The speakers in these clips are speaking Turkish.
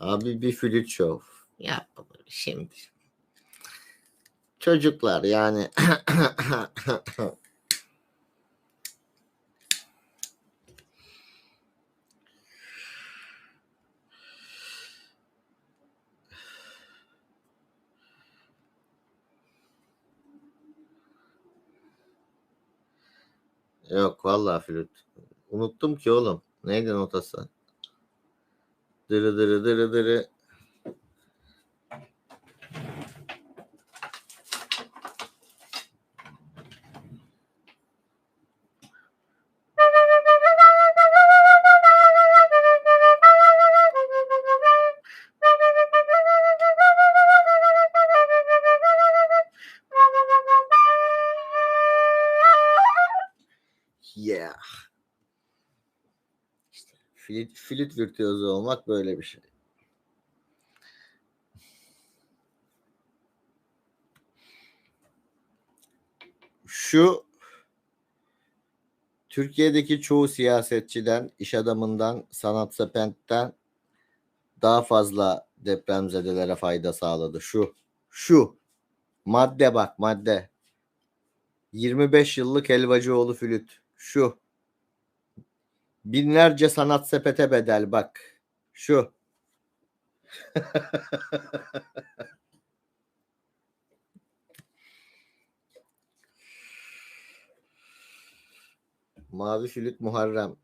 Abi bir flüt şov. Yapılır şimdi. Çocuklar yani. Yok vallahi flüt. Unuttum ki oğlum. Neydi notası? Yeah. Flüt, flüt virtüözü olmak böyle bir şey. Şu Türkiye'deki çoğu siyasetçiden, iş adamından, sanatseverden daha fazla depremzedelere fayda sağladı. Şu, şu madde bak madde. 25 yıllık Helvacıoğlu flüt. Şu. Binlerce sanat sepete bedel bak. Şu. Mavi flüt Muharrem.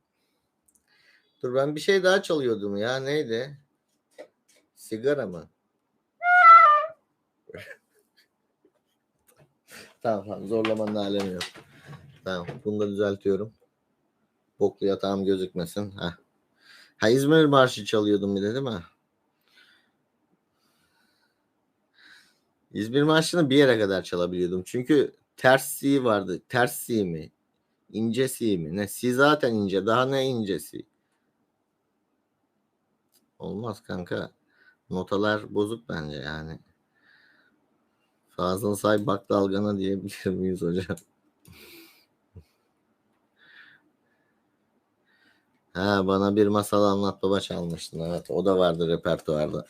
Dur ben bir şey daha çalıyordum ya. Neydi? Sigara mı? tamam tamam zorlamanın alemi yok. Tamam bunu da düzeltiyorum. Boklu yatağım gözükmesin. Ha. ha İzmir Marşı çalıyordum bir de değil mi? İzmir Marşı'nı bir yere kadar çalabiliyordum. Çünkü ters si vardı. Ters si mi? İnce si mi? Ne? Si zaten ince. Daha ne incesi? Olmaz kanka. Notalar bozuk bence yani. Fazıl say bak dalgana diyebilir miyiz hocam? Ha bana bir masal anlat baba çalmıştın. Evet o da vardı repertuarda.